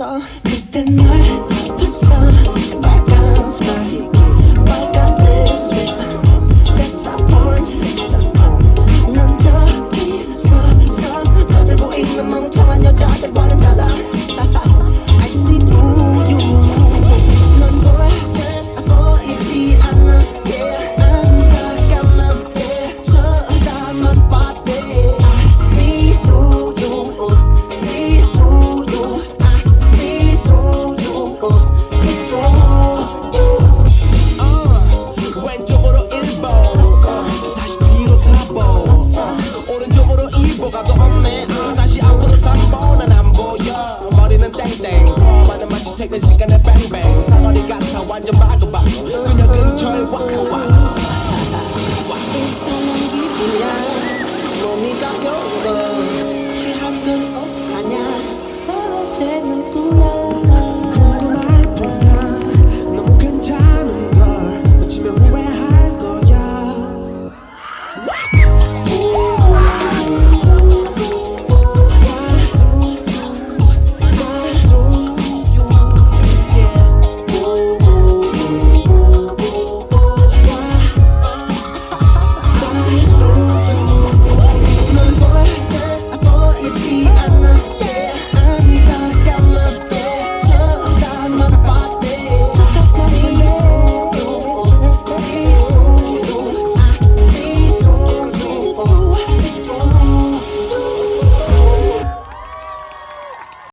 있어. 그때 널 봤어. 가도 없네. 다시 앞으로 3번은 안 보여. 머리는 땡땡. 많은 마치 퇴근 시간에 뱅뱅 사거리 같아 완전 바 Yeah.